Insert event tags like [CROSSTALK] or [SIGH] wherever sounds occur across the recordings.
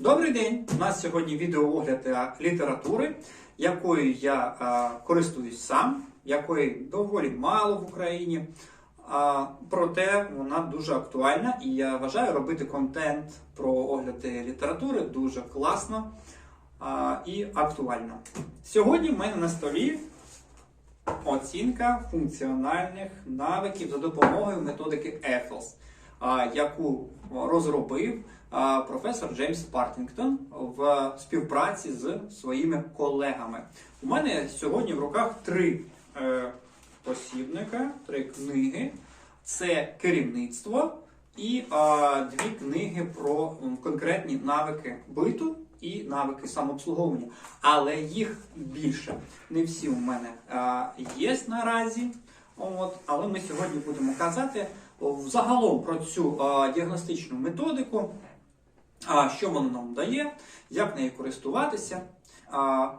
Добрий день! У нас сьогодні відеоогляд е, літератури, якою я е, користуюсь сам, якої доволі мало в Україні. А, проте вона дуже актуальна і я вважаю робити контент про огляди літератури дуже класно а, і актуально. Сьогодні в мене на столі оцінка функціональних навиків за допомогою методики EFLS, а, яку розробив професор Джеймс Партінгтон в співпраці з своїми колегами. У мене сьогодні в руках три е, посібника, три книги. Це керівництво і дві книги про конкретні навики биту і навики самообслуговування. Але їх більше. Не всі у мене а, є наразі. От, але ми сьогодні будемо казати о, взагалом про цю діагностичну методику, що вона нам дає, як нею користуватися.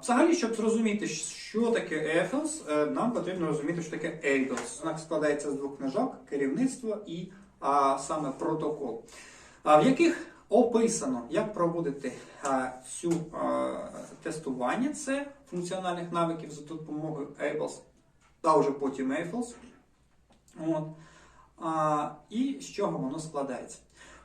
Взагалі, щоб зрозуміти, що таке EFLS, е, нам потрібно розуміти, що таке ADOS. Вона складається з двох книжок: керівництво і а, саме протокол, в яких описано, як проводити а, цю а, тестування це функціональних навиків за допомогою ABLS, та вже потім AFLS. От. І з чого воно складається?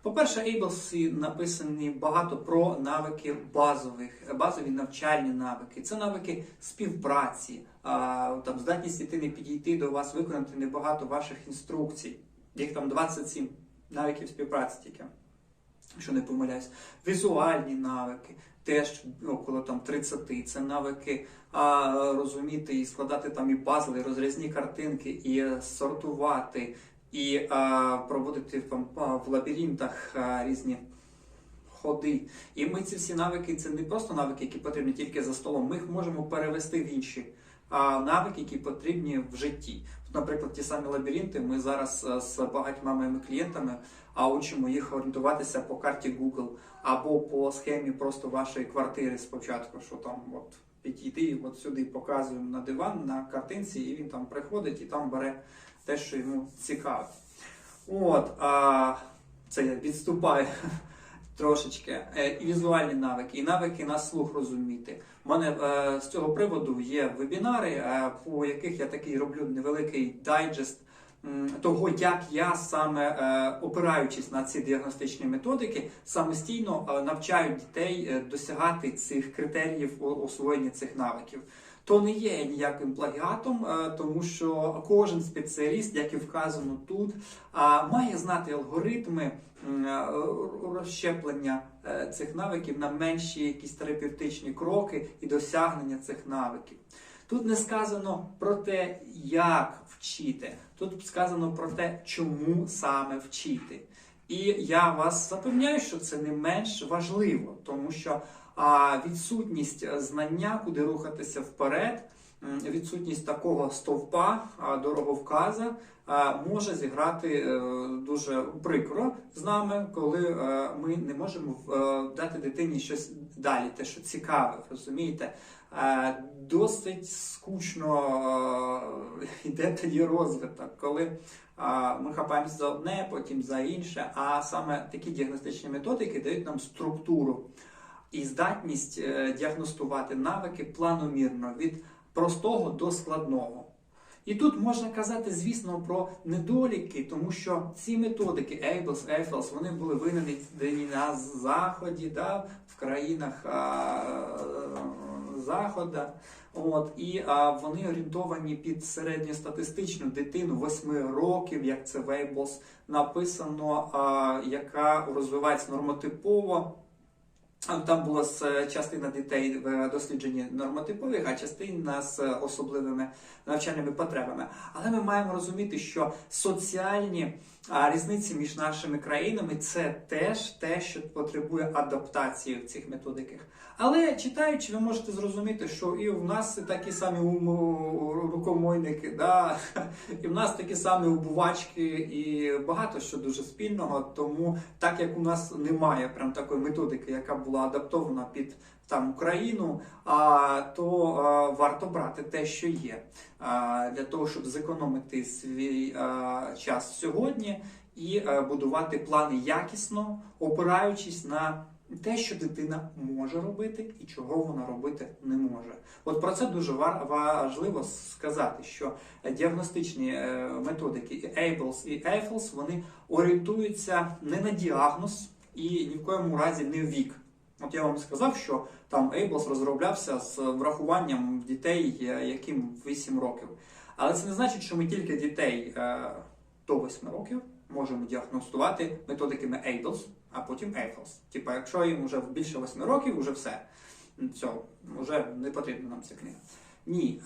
По-перше, ABLS написані багато про навики базових, базові навчальні навики. Це навики співпраці, а, там, здатність дитини підійти до вас, виконати небагато ваших інструкцій. Їх там 27 навиків співпраці тільки, якщо не помиляюсь. Візуальні навики, теж около там 30. Це навики а, розуміти і складати там і пазли, і розрізні картинки, і сортувати і а, проводити в лабіринтах а, різні ходи. І ми ці всі навики це не просто навики, які потрібні тільки за столом. Ми їх можемо перевести в інші навики, які потрібні в житті. Наприклад, ті самі лабіринти. Ми зараз з багатьма моїми клієнтами а учимо їх орієнтуватися по карті Google або по схемі просто вашої квартири спочатку, що там от підійти, от сюди показуємо на диван на картинці, і він там приходить і там бере те, що йому цікавить. От, а, це я відступаю [LAUGHS] трошечки. Е, І візуальні навики, і навики на слух розуміти. У мене е, з цього приводу є вебінари, е, по яких я такий роблю невеликий дайджест того, як я саме опираючись на ці діагностичні методики, самостійно навчаю дітей досягати цих критеріїв освоєння цих навиків. То не є ніяким плагіатом, е, тому що кожен спеціаліст, як і вказано тут, має знати алгоритми е, розщеплення е, цих навиків на менші якісь терапевтичні кроки і досягнення цих навиків. Тут не сказано про те, як вчити, тут сказано про те, чому саме вчити. І я вас запевняю, що це не менш важливо, тому що а, відсутність знання, куди рухатися вперед, відсутність такого стовпа дороговказа може зіграти е, дуже прикро з нами, коли е, ми не можемо е, дати дитині щось далі, те, що цікаве, розумієте? Е, Досить скучно е, [LAUGHS] йде тоді розвиток, коли ми хапаємося за одне, потім за інше. А саме такі діагностичні методики дають нам структуру і здатність е, діагностувати навики планомірно від простого до складного. І тут можна казати, звісно, про недоліки, тому що ці методики ABLS, EFLS, вони були винайдені на заході, да, в країнах а, заходу. От, і а, вони орієнтовані під середньостатистичну дитину 8 років, як це в ABLS написано, а, яка розвивається нормотипово. Там була с- частина дітей в дослідженні нормотипових, а частина з особливими навчальними потребами. Але ми маємо розуміти, що соціальні різниці між нашими країнами це теж те, що потребує адаптації в цих методиках. Але читаючи, ви можете зрозуміти, що і в нас такі самі рукомойники, да? [LAUGHS] і в нас такі самі убувачки, і багато що дуже спільного. Тому, так як у нас немає прям такої методики, яка була адаптована під там Україну, а, то а, варто брати те, що є, а, для того, щоб зекономити свій а, час сьогодні і а, будувати плани якісно, опираючись на те, що дитина може робити і чого вона робити не може. От про це дуже ва- важливо сказати, що діагностичні е, методики і ABLS і EFLS, вони орієнтуються не на діагноз і ні в коєму разі не в вік. От я вам сказав, що там Ейблс розроблявся з врахуванням дітей, е, яким 8 років. Але це не значить, що ми тільки дітей е, до 8 років можемо діагностувати методиками Ейблс, а потім Ейблс. Типа, якщо їм вже більше 8 років, вже все. Все, вже не потрібна нам ця книга. Ні,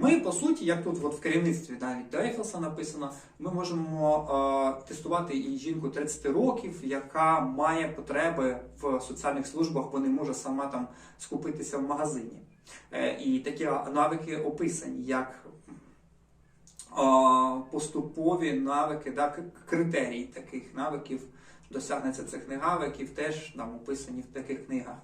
ми по суті, як тут от в керівництві навіть до написано, ми можемо тестувати і жінку 30 років, яка має потреби в соціальних службах, бо не може сама там скупитися в магазині. Е, і такі навики описані як поступові навики, да, к- критерії таких навиків досягнеться цих навиків, теж там описані в таких книгах.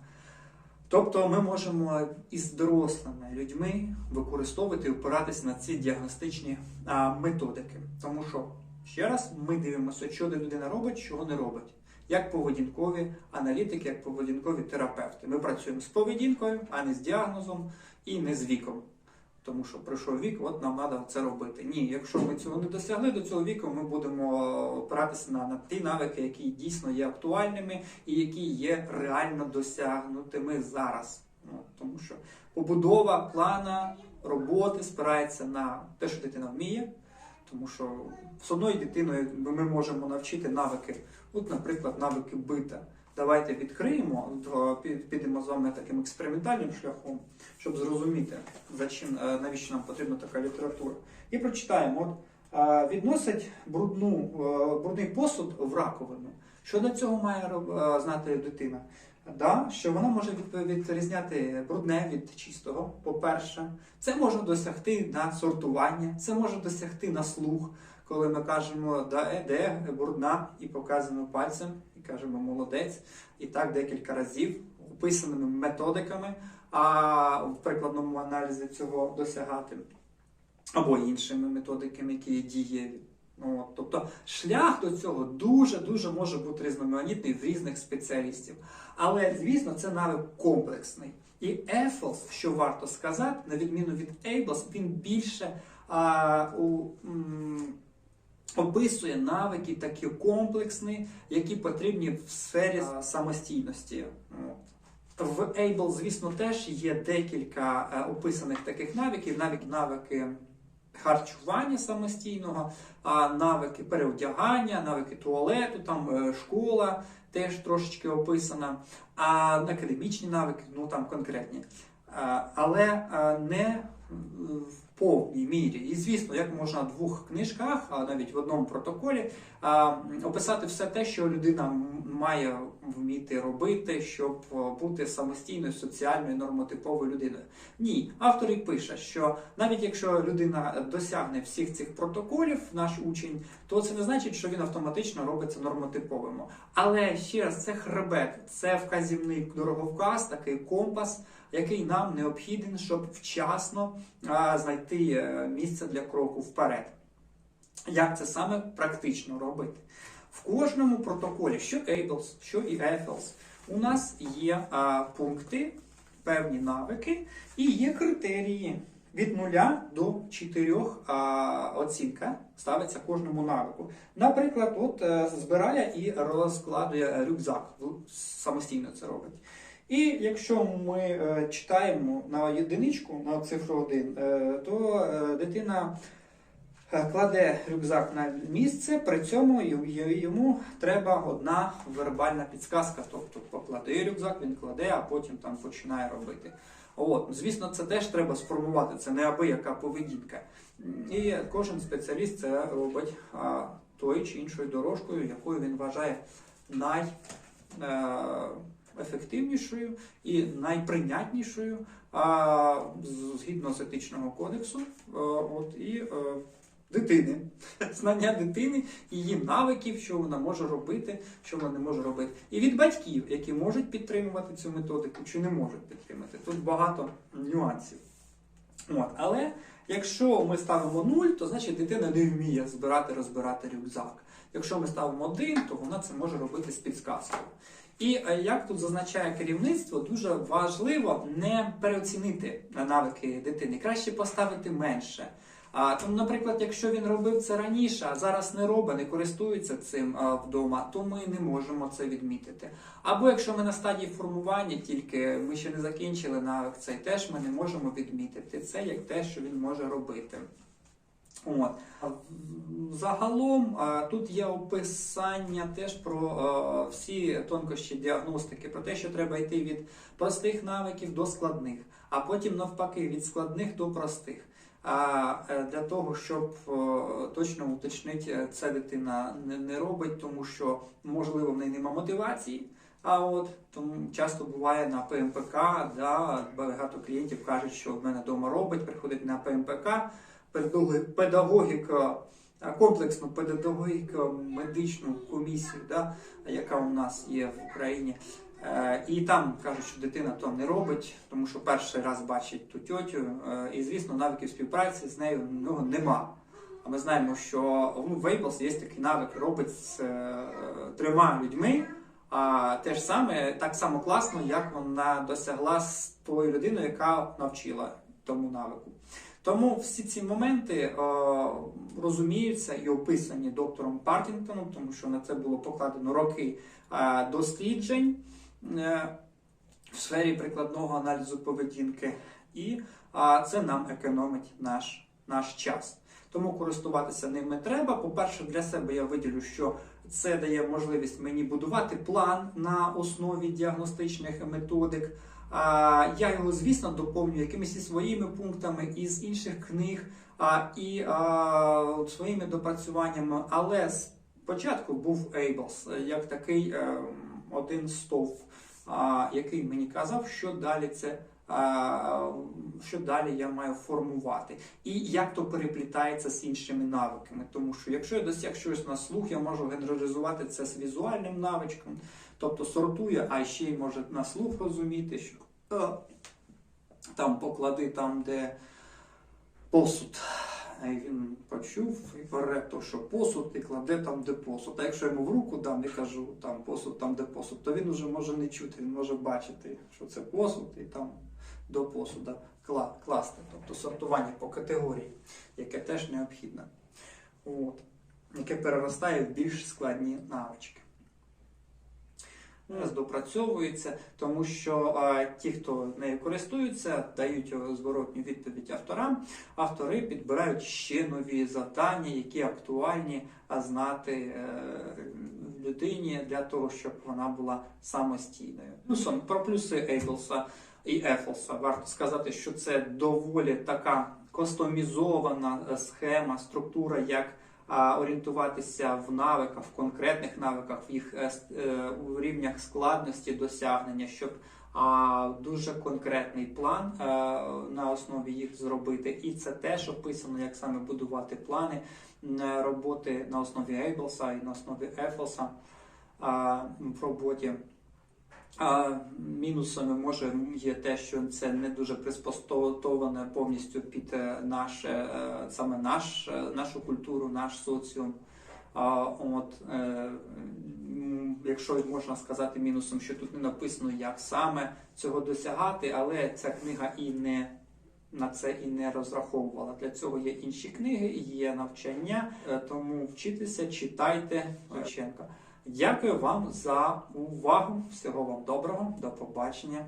Тобто ми можемо із дорослими людьми використовувати і опиратися на ці діагностичні а, методики. Тому що, ще раз, ми дивимося, що людина робить, чого не робить. Як поведінкові аналітики, як поведінкові терапевти. Ми працюємо з поведінкою, а не з діагнозом і не з віком. Тому що пройшов вік, от нам треба це робити. Ні, якщо ми цього не досягли до цього віку, ми будемо опиратися на, на ті навики, які дійсно є актуальними і які є реально досягнутими зараз. Ну, тому що побудова плана роботи спирається на те, що дитина вміє. Тому що з одною дитиною ми можемо навчити навики, от, наприклад, навики бита. Давайте відкриємо, підемо з вами таким експериментальним шляхом, щоб зрозуміти, за чим, е, навіщо нам потрібна така література. І прочитаємо: от, е, відносять брудну, е, брудний посуд в раковину. Що до цього має е, знати дитина? Да, що вона може відрізняти брудне від чистого, по-перше. Це може досягти на сортування, це може досягти на слух, коли ми кажемо, да, е, де брудна, і показуємо пальцем, кажемо молодець. І так декілька разів описаними методиками, а в прикладному аналізі цього досягати, або іншими методиками, які є дієві. Ну, от, тобто шлях до цього дуже-дуже може бути різноманітний в різних спеціалістів. Але, звісно, це навик комплексний. І EFLS, що варто сказати, на відміну від ABLS, він більше а, у, м, описує навики такі комплексні, які потрібні в сфері самостійності. В Able, звісно, теж є декілька е, описаних таких навиків, навіть навики харчування самостійного, навики переодягання, навики туалету, там е, школа теж трошечки описана, а академічні навики, ну там конкретні. Е, Але не повній мірі. І звісно, як можна в двох книжках, а навіть в одному протоколі, описати все те, що людина має вміти робити, щоб е, бути самостійною, соціальною, нормотиповою людиною. Ні, автор і пише, що навіть якщо людина досягне всіх цих протоколів, наш учень, то це не значить, що він автоматично робиться нормотиповим. Але ще раз, це хребет, це вказівний дороговказ, такий компас, який нам необхіден, щоб вчасно знайти е, місце для кроку вперед. Як це саме практично робити? В кожному протоколі, що ABLS, що і EFLS, у нас є а, пункти, певні навики і є критерії. Від 0 до 4 а, оцінка ставиться кожному навику. Наприклад, от е, збирає і розкладує рюкзак, самостійно це робить. І якщо ми е, читаємо на єдиничку, на цифру 1, е, то е, дитина кладе рюкзак на місце, при цьому йому треба одна вербальна підсказка. Тобто покладе рюкзак, він кладе, а потім там починає робити. От, звісно, це теж треба сформувати, це не аби яка поведінка. І кожен спеціаліст це робить тою чи іншою дорожкою, якою він вважає най. Ефективнішою і найприйнятнішою а, згідно з етичного кодексу е, от, і е, дитини. [LAUGHS] Знання дитини, її навиків, що вона може робити, що вона не може робити. І від батьків, які можуть підтримувати цю методику чи не можуть підтримати. Тут багато нюансів. От, але якщо ми ставимо 0, то значить дитина не вміє збирати, розбирати рюкзак. Якщо ми ставимо 1, то вона це може робити з підсказкою. І е, як тут зазначає керівництво, дуже важливо не переоцінити навики дитини, краще поставити менше. А тому, наприклад, якщо він робив це раніше, а зараз не робить, не користується цим а, вдома, то ми не можемо це відмітити. Або якщо ми на стадії формування, тільки ми ще не закінчили навик цей, теж ми не можемо відмітити це як те, що він може робити. От. Загалом тут є описання теж про всі тонкощі діагностики, про те, що треба йти від простих навиків до складних, а потім навпаки від складних до простих. А е, для того, щоб точно уточнити, е, це дитина не, робить, тому що можливо в неї нема мотивації. А от тому часто буває на ПМПК, да, багато клієнтів кажуть, що в мене вдома робить, приходить на ПМПК, педагогіка, комплексну педагогіко медичну комісію, да, яка у нас є в Україні. Е, І там кажуть, що дитина то не робить, тому що перший раз бачить ту тьотю, е, і звісно, навиків співпраці з нею ну, нема. А ми знаємо, що в Weibles є такий навик робить з е, трьома людьми. А те ж саме так само класно, як вона досягла з тою людиною, яка навчила тому навику. Тому всі ці моменти е, розуміються і описані доктором Партінгтоном, тому що на це було покладено роки е, досліджень е, в сфері прикладного аналізу поведінки, і це нам економить наш, наш час. Тому користуватися ними треба. По-перше, для себе я виділю, що це дає можливість мені будувати план на основі діагностичних методик. Я його, звісно, доповнюю якимись своїми пунктами із інших книг і своїми допрацюваннями. Але спочатку був Ейблс як такий е, один стовп, який мені казав, що далі це. Що далі я маю формувати, і як то переплітається з іншими навиками. Тому що якщо я досяг щось на слух, я можу генералізувати це з візуальним навичком, тобто сортує, а ще й може на слух розуміти, що е, там поклади там, де посуд. І він почув і бере то, що посуд, і кладе там, де посуд. А якщо йому в руку дам і кажу, там посуд, там, де посуд, то він уже може не чути, він може бачити, що це посуд, і там до посуда кла- класти. Тобто сортування по категорії, яке теж необхідне. От. Яке переростає в більш складні навички. Зараз допрацьовується, тому що е, ті, хто нею користуються, дають зворотню відповідь авторам. Автори підбирають ще нові завдання, які актуальні а, знати е, людині для того, щоб вона була самостійною. Плюсом про плюси Ейблса і Ефлса варто сказати, що це доволі така кастомізована е, схема, структура, як орієнтуватися в навиках, в конкретних навиках, в їх е, е, у рівнях складності досягнення, щоб дуже конкретний план на основі їх зробити. І це теж описано, як саме будувати плани роботи на основі Ейблса і на основі Ефлса в роботі. А мінусами може є те, що це не дуже приспособлене повністю під е, наше е, саме наш, е, нашу культуру, наш соціум. А, от, е, якщо можна сказати мінусом, що тут не написано, як саме цього досягати, але ця книга і не на це і не розраховувала. Для цього є інші книги, є навчання, тому вчитися, читайте Шевченка. Дякую вам за увагу. Всього вам доброго. До побачення.